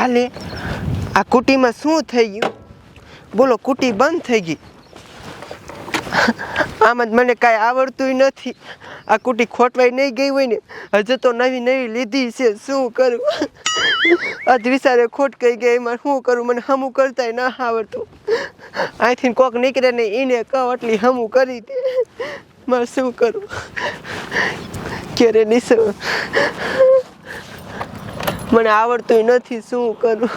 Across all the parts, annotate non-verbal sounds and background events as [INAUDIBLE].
આલે આ કુટીમાં શું થઈ ગયું? બોલો, કુટી બંધ થઈ ગઈ. આમ જ મને કાંઈ આવડતું નથી. આ કુટી ખોટવાઈ નહીં ગઈ હોય ને, હજુ તો નવી નવી લીધી છે, શું કરું? આજ વિચારે ખોટ કહી ગઈ, એમાં શું કરું? મને હમું કરતાય ના આવડતું. અહીંથી કોક નીકળે ને એને કહો એટલી હમું કરી દે. મારે શું કરું? ક્યારે નિસો મને આવડતું નથી શું કરું?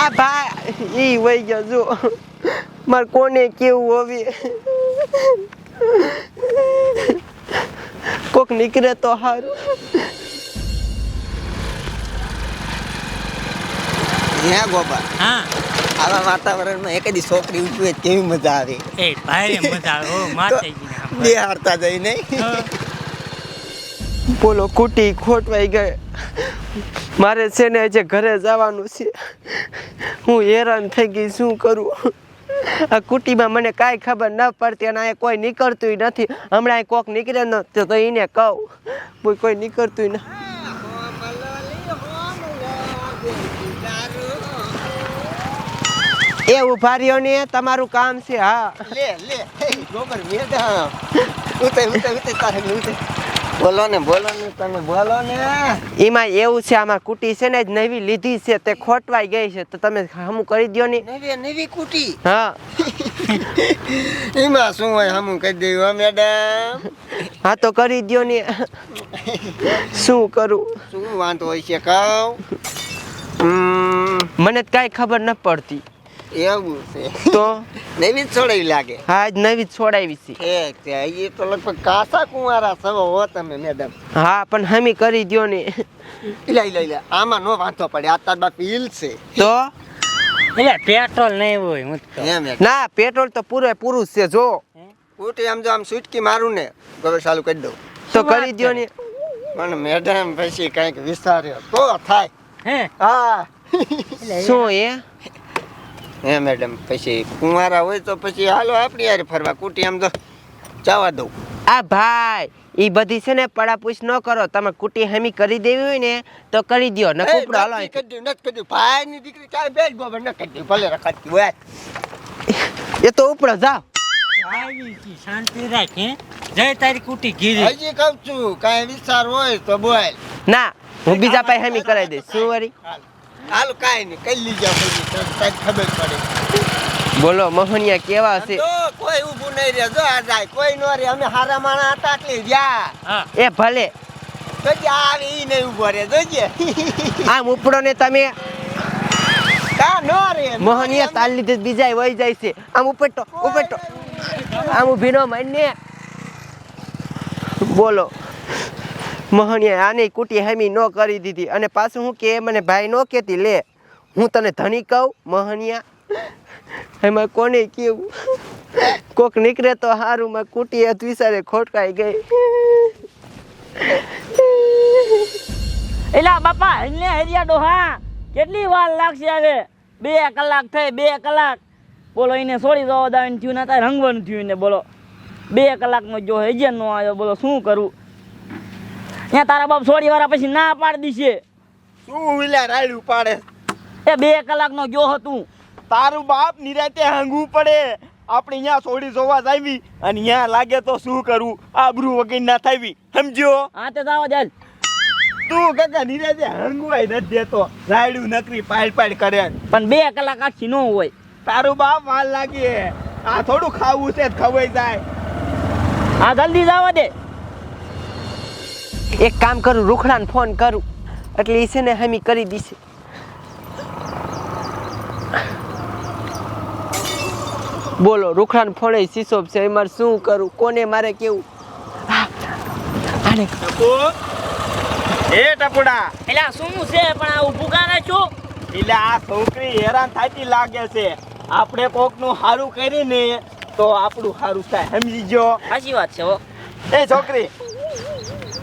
આ ભાઈ ઈ વહી ગયો જો મારે કોને કેવું હોવી? કોક નીકળે તો સારું હે ગોબા હા. આવા વાતાવરણમાં એક દી છોકરી ઉઠી હોય કેવી મજા આવે. એ ભાઈ મજા આવે ઓ માતાજી બે હારતા જઈ નહીં. બોલો, કુટી ખોટવાઈ ગઈ. મારે છે ને આજે ઘરે જવાનું છે. હું હેરાન થઈ ગઈ, શું કરું? આ કુટીમાં મને કાંઈ ખબર ન પડતી અને અહીંયા કોઈ નીકળતું નથી. હમણાં કોક નીકળે ન, તો એને કહું. કોઈ નીકળતું ન. એ ઉભારીઓ ને તમારું કામ છે, હા. લે લે ગોબર મેડમ ઉતે ઉતે ઉતે તારે ઉતે બોલો ને બોલો ને તમે બોલો ને. એમાં એવું છે આમાં કુટી છે ને જ નવી લીધી છે તે ખોટવાઈ ગઈ છે તો તમે હમું કરી દ્યો ને. નવી નવી કુટી. હા. એમાં શું હોય હમું દઉં હો મેડમ? હા તો કરી દો ને. શું કરું? શું વાંધો હોય છે કહું. મને કાંઈ ખબર ન પડતી. એવું છે. તો? નવી છોડાવી લાગે. હા નવી જ છોડાવી છે. ઠીક છે એ તો લગભગ કાસા કુંવારા સવો હો તમે મેડમ. હા પણ હમી કરી દ્યો ને. ઇલા ઇલા ઇલા આમાં નો વાંધો પડે આ તાર બાપ છે. તો? એટલે પેટ્રોલ નહીં હોય હું તો ના પેટ્રોલ તો પૂરે પૂરું છે જો. ઉઠી આમ જો આમ સુટકી મારું ને ગોબર ચાલુ કરી દઉં. તો કરી દ્યો ને. પણ મેડમ પછી કંઈક વિચાર્યો તો થાય. હે? હા. શું એ? હે મેડમ પછી કુંવારા હોય તો પછી હાલો આપણી યાર ફરવા. કુટી આમ તો જવા દઉં. આ ભાઈ ઈ બધી છે ને પડાપૂછ ન કરો. તમે કુટી હેમી કરી દેવી હોય ને તો કરી દો ન કુપડો હાલો નથી અહીંથી. કરી દઉં. ભાઈની દીકરી ચાલ બેસ ગોબર ન કરી. ભલે રખાતી હોય. [LAUGHS] એ તો ઉપડો જાવ શાંતિ રાખ હે. જય તારી કુટી ગીરી. હજી કહું છું કાંઈ વિચાર હોય તો બોલ. ના હું બીજા પાસે હેમી કરાવી દઈશ. શું વરી હાલ. કાંઈ નહીં કઈ લીજા પછી કઈ ખબર પડે. બોલો મોહનિયા કેવા છે? કોઈ ઊભું નહીં રહે જો આ જાય કોઈ નો રહે અમે હારા માણા હતા એટલે રહ્યા. એ ભલે. જોજે આ આવે ઈ નહીં ઊભો રે જોજે. આમ ઉપડો ને તમે. કા નો રે મોહનિયા તાલ લીધે બીજા વહી જાય છે. આમ ઉપડતો ઉપટો આમ ઊભી નો માનને બોલો. મોહનિયા આની કુટી હેમી નો કરી દીધી. અને પાછું હું કે, મને ભાઈ ન કહેતી, લે. હું તને ધણી કહું મોહનિયા એમાં કોને કેવું કોક નીકળે તો હારું, માં કુટી વિચારે ખોટકાઈ ગઈ. એલા, બાપા હઈને હરિયા ડોહા, કેટલી વાર લાગશે હવે બે કલાક થઈ, બે કલાક. બોલો, એને છોડી દો દાવીને થયું ને તારે રંગવાનું થયું ને બોલો. બે કલાકનો જો હજે નો આવ્યો, બોલો, શું કરું? ત્યાં તારા બાપ સોળી વાળા પછી ના પાડી દીશે. શું વિલા રાયડું પાડે? એ બે કલાકનો ગયો હતું. તારું બાપ નિરાતે હાંગવું પડે. આપણે અહીંયા સોડી જોવા જાવી અને અહીંયા લાગે તો શું કરવું આબરૂ વગર ના થાવી. સમજ્યો? હા તે જાવ ચાલ તું કાકા નિરાતે હાંગવાય નથી દેતો. રાયડું નકરી પાડ પાડ કરે. પણ બે કલાક આખી ન હોય. તારું બાપ વાલ લાગે. આ થોડું ખાવું છે ખવાઈ જાય. હા જલ્દી જવા દે. એક કામ કરું રૂખડાને ફોન કરું. એટલે એ છે ને હમી કરી દીશે. બોલો રૂખડાને ફોન એ છે છે મારે શું કરું? કોને મારે કેવું? આને ટપુ. એ ટપુડા. એલા શું છે? પણ આ ઊભું કારે છું? એટલે આ છોકરી હેરાન થાતી લાગે છે. આપણે કોકનું સારું કરીને તો આપણું સારું થાય. સમજી ગયો? સાચી વાત છે હો. એ છોકરી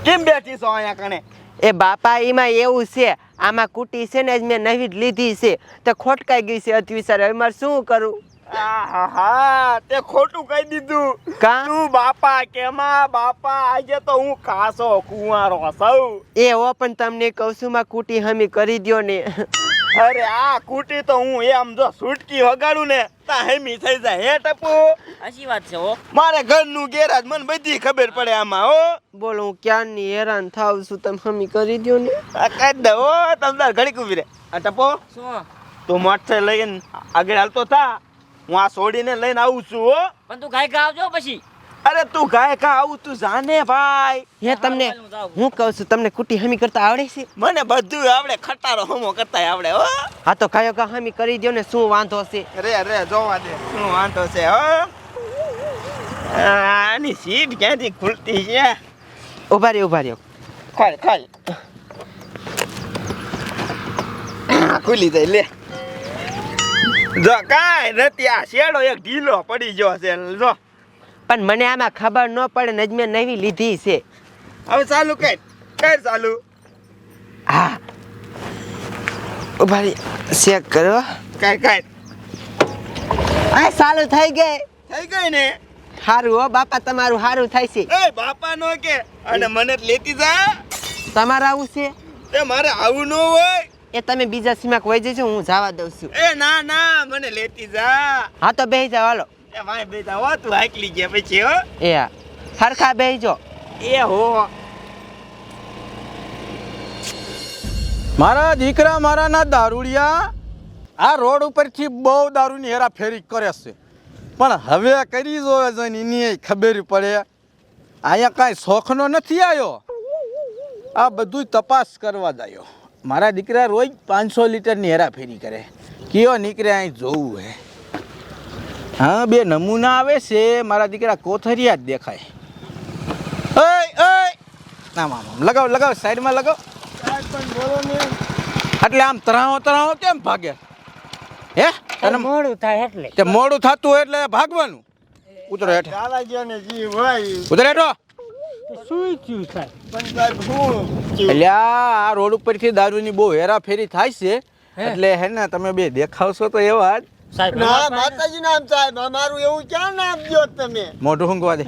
કેમ બેઠી છો અહીંયા કણે? એ બાપા એમાં એવું છે આમાં કુટી છે ને જ મેં નવી જ લીધી છે. તો ખોટકાઈ ગઈ છે અતિવિચાર હવે મારે શું કરું? આહાહા, તે ખોટું કહી દીધું. કા? તું બાપા કેમાં બાપા આજે તો હું ખાસો કુંવારો સૌ એ હો પણ તમને કહું છું માં કુટી હમી કરી દ્યો ને. અરે આ કુટી તો હું એમ જો સુટકી વગાડું ને તા હેમી થઈ જાય. હે ટપુ? સાચી વાત છે હો. મારે ઘરનું ગેરાજ મને બધી ખબર પડે આમાં હો. બોલો હું ક્યારની હેરાન થાવ છું તમે હમી કરી દ્યો ને. આ કાઢ દે હો. તમદાર ઘડીક ઊભી રે આ ટપો? શું? તું મોટસે લઈને આગળ હાલતો થા. હું આ છોડીને લઈને આવું છું હો. પણ તું ગાય આવજો પછી. અરે તું ગાય કા આવું તું જાને ભાઈ. હે તમને હું કહું છું તમને કુટી હમી કરતા આવડે છે? મને બધું આવડે ખટારો હમો કરતા આવડે હો. હા તો ગાયો કા હમી કરી દ્યો ને શું વાંધો છે? રે રે જોવા દે શું વાંધો છે હો. આની સીટ ક્યાંથી ખુલતી છે? ઊભા રહ્યો ઊભા રહ્યો. ખોલ ખોલ. ખુલી જાય લે. જો કાંઈ નથી આ શેડો એક ઢીલો પડી ગયો છે જો. પણ મને આમાં ખબર ન પડે ને જ મેં નવી લીધી છે. હવે ચાલુ કર. કર ચાલુ. હા. ઊભા ચેક કરો. કર કર. આ ચાલુ થઈ ગઈ. થઈ ગઈ ને? સારું હો બાપા તમારું સારું થાય છે. એ બાપા નો કે. અને મને લેતી જા. તમારે આવું છે? એ મારે આવું ન હોય. એ તમે બીજા સીમાક વહી જજો હું જવા દઉં છું. એ ના ના મને લેતી જા. હા તો બેસી જાવ હાલો. એ ભાઈ બેટા હો તું હાકલી ગયા પછી હો. એ હા હરખા બેસજો એ હો. મારા દીકરા મારાના દારૂડિયા આ રોડ ઉપરથી બહુ દારૂની હેરાફેરી કરે છે. પણ હવે કરી જોવે છે એની ખબર પડે. અહીંયા કાંઈ શોખનો નથી આવ્યો આ બધું તપાસ કરવા જાયો. મારા દીકરા રોજ પાંચસો લીટરની હેરાફેરી કરે. કયો નીકળે અહીં જોવું હે? હા બે નમૂના આવે છે. મારા દીકરા કોથરિયા જ દેખાય. ના મામ લગાવ લગાવ સાઈડમાં લગાવ. એટલે આમ તરાવો તરાવો કેમ ભાગે? હે? તને મોડું થાય એટલે. તે મોડું થતું હોય એટલે ભાગવાનું? ઉતરો હેઠે. ઉતર હેઠો. એટલે આ રોડ ઉપરથી દારૂની બહુ હેરાફેરી થાય છે. એટલે હે ને તમે બે દેખાવશો તો એવા જ. સાહેબ ના માતાજી નામ સાહેબ અમારું એવું ક્યાં નામ દો તમે? મોઢું ઊંઘવા દે.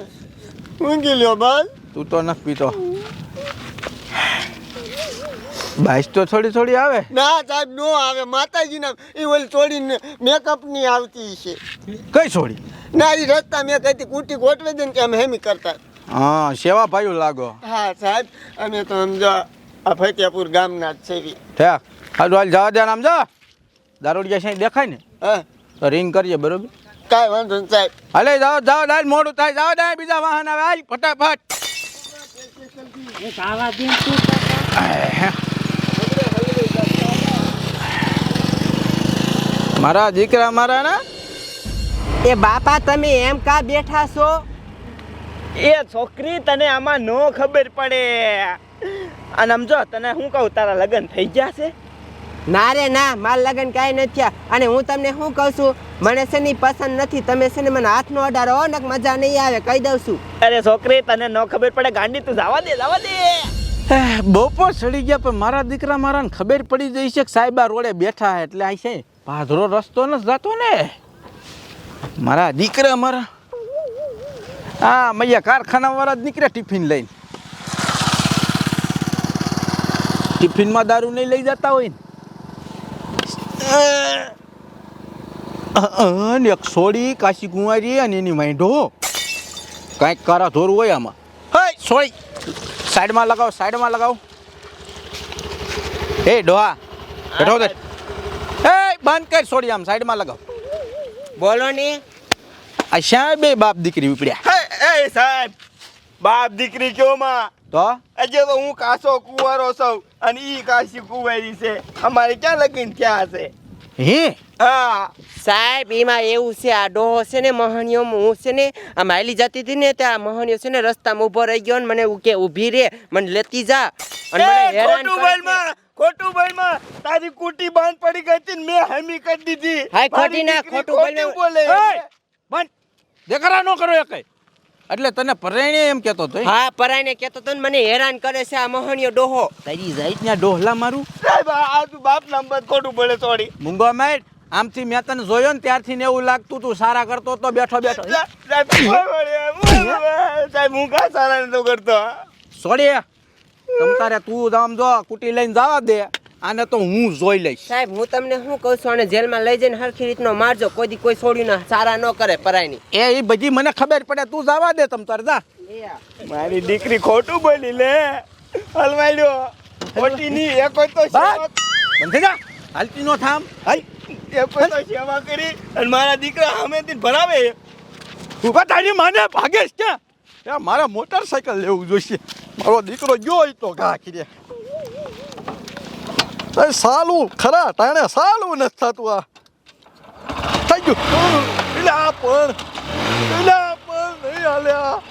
ઊંઘી લ્યો બસ. તું તો નથી પીતો. બાઈસ તો થોડી થોડી આવે. ના સાહેબ નો આવે. માતાજી નામ એ ઓલી થોડી મેકઅપની આવતી છે. કઈ છોડી ના એ રસ્તા મેં કહેતી કુટી ગોઠવી દે ને કે અમે હેમી કરતા. હા સેવા ભાઈઓ લાગો. હા સાહેબ અમે તો સમજો આ ફતેપુર ગામના જ છે થયા હાલ હાલ જવા દે આમ જા. દારૂડિયા છે દેખાય ને. હા. રિંગ કરીએ બરોબર? કાંઈ વાંધો નહીં સાહેબ હાલે જાઓ જાઓ ડાલ મોડું થાય જાઓ ડાય બીજા વાહન આવે. હાલ ફટાફટ. આવા દિન તું મારા દીકરા મારા ના? એ બાપા તમે એમ કા બેઠા છો? એ છોકરી તને આમાં નો ખબર પડે. અને સમજો તને હું કહું તારા લગ્ન થઈ ગયા છે? ના રે ના માર લગન કાંઈ નથી થયા. અને હું તમને શું કહું છું? મને છે ને પસંદ નથી. તમે છે ને મને હાથનો અઢારો ને નક મજા નહીં આવે કહી દઉં છું. અરે છોકરી તને ન ખબર પડે ગાંડી તું જવા દે જવા દે. બપોર ચડી ગયા પણ મારા દીકરા મારાને ખબર પડી જઈ છે કે સાહેબ રોડે બેઠા એટલે આ છે. પાધરો રસ્તો નથી જતો ને. મારા દીકરા મારા. હા મૈયા કારખાના વાળા જ નીકળ્યા ટિફિન લઈને. ટિફિનમાં દારૂ નહીં લઈ જતા હોય ને. અને એક સોડી કાશી કુંવારી અને એની વાંઢો. કાંઈક કારા ધોરું હોય આમાં. હે સોડી સાઈડમાં લગાવો સાઈડમાં લગાવો. એ ડોહા બેઠો દે. એ બંધ કર સોડી આમ સાઈડમાં લગાવ. બોલો ને. આ શ્યા બે બાપ દીકરી ઉપડ્યા? એ સાહેબ બાપ દીકરી કયો માં? તો? અજે તો હું કાસો કુંવારો સૌ અને ઈ કાશી કુંવારી છે. અમારે ક્યાં લગીન થયા છે હે? હા. સાહેબ એમાં એવું છે આ ડોહો છે ને મહણીઓ હું છે ને આ માયલી જતી હતી ને ત્યાં મહણીઓ છે ને રસ્તામાં ઊભો રહી ગયો ને મને હું કે ઊભી રે મને લેતી જા. અને મને હેરાન ખોટું ભાઈ બોલમાં તારી કુટી બાંધ પડી ગઈ હતી ને મેં હમી કરી દીધી. હાય, ખોટી ના, ખોટું બોલે! બંધ. દેખરા ન કરો એ કઈ એટલે તને પરાયણે એમ કેતો તો હા પરાયણે કહેતો તો મને હેરાન કરે છે આ મહણીયો ડોહો. તારી જાઈત ને ડોહલા મારું? સાહેબ આ આ તું બાપ નંબર ખોટું પડે સોરી મુંગો મેટ આમથી મેં તને જોયો ને ત્યારથી ને એવું લાગતું તું સારા કરતો તો બેઠો બેઠો. સાહેબ સાહેબ હું કા સારા નતો કરતો? સોડી તમ તારે તું આમ જો કુટી લઈને જવા દે. આને તો હું જોઈ લઈશ. સાહેબ હું તમને શું કહું છું અને જેલમાં લઈ જઈને હરખી રીતનો મારજો કોઈ દી કોઈ છોડીને સારા ન કરે પરાયની. એ એ બધી મને ખબર પડે તું જવા દે તમ તાર જા. મારી દીકરી ખોટું બોલી લે. હલવાડ્યો ખોટી ની એ કોઈ તો. બંધ થઈ જા. હાલતી નો થામ. હાલ. એ કોઈ તો સેવા કરી અને મારા દીકરા સામેથી ભણાવે ઊભા તારી માને ભાગેશ ક્યાં એ મારે મોટરસાયકલ લેવું જોઈશે. મારો દીકરો ગયો હોય તો ઘા કરી એ સાલું, ખરા ટાણે સાલું નથી થતું આ. થઈ ગયું. એટલે આ પણ એટલે આ પણ નહીં હાલ્યા.